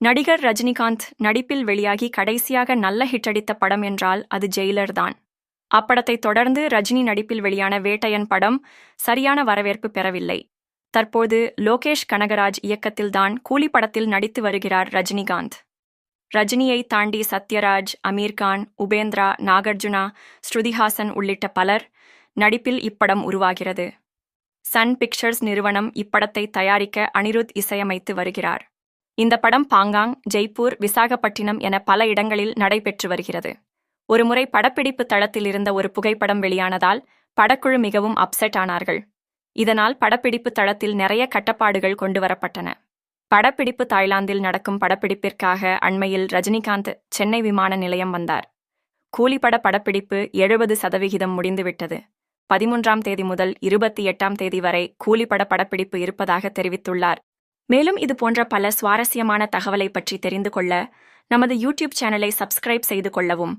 நடிகர் ரஜினிகாந்த் நடிப்பில் வெளியாகி கடைசியாக நல்ல ஹிட் அடித்த படம் என்றால் அது ஜெயிலர் தான். அப்படத்தை தொடர்ந்து ரஜினி நடிப்பில் வெளியான வேட்டையன் படம் சரியான வரவேற்பு பெறவில்லை. தற்போது லோகேஷ் கனகராஜ் இயக்கத்தில்தான் கூலி படத்தில் நடித்து வருகிறார் ரஜினிகாந்த். ரஜினியை தாண்டி சத்யராஜ் அமீர்கான் உபேந்திரா நாகார்ஜுனா ஸ்ருதிஹாசன் உள்ளிட்ட பலர் நடிப்பில் இப்படம் உருவாகிறது. சன் பிக்சர்ஸ் நிறுவனம் இப்படத்தை தயாரிக்க அனிருத் இசையமைத்து வருகிறார். இந்த படம் பாங்காங் ஜெய்ப்பூர் விசாகப்பட்டினம் என பல இடங்களில் நடைபெற்று வருகிறது. ஒருமுறை படப்பிடிப்பு தளத்தில் இருந்த ஒரு புகைப்படம் வெளியானதால் படக்குழு மிகவும் அப்செட் ஆனார்கள். இதனால் படப்பிடிப்பு தளத்தில் நிறைய கட்டப்பாடுகள் கொண்டு வரப்பட்டன. படப்பிடிப்பு தாய்லாந்தில் நடக்கும் படப்பிடிப்பிற்காக அண்மையில் ரஜினிகாந்த் சென்னை விமான நிலையம் வந்தார். கூலிப்பட படப்பிடிப்பு எழுபது சதவிகிதம் முடிந்துவிட்டது. பதிமூன்றாம் தேதி முதல் இருபத்தி எட்டாம் தேதி வரை கூலிப்பட படப்பிடிப்பு இருப்பதாக தெரிவித்துள்ளார் மேலும் இது போன்ற பல சுவாரஸ்யமான தகவலை பற்றி தெரிந்து கொள்ள நமது யூடியூப் சேனலை சப்ஸ்கிரைப் செய்து கொள்ளவும்.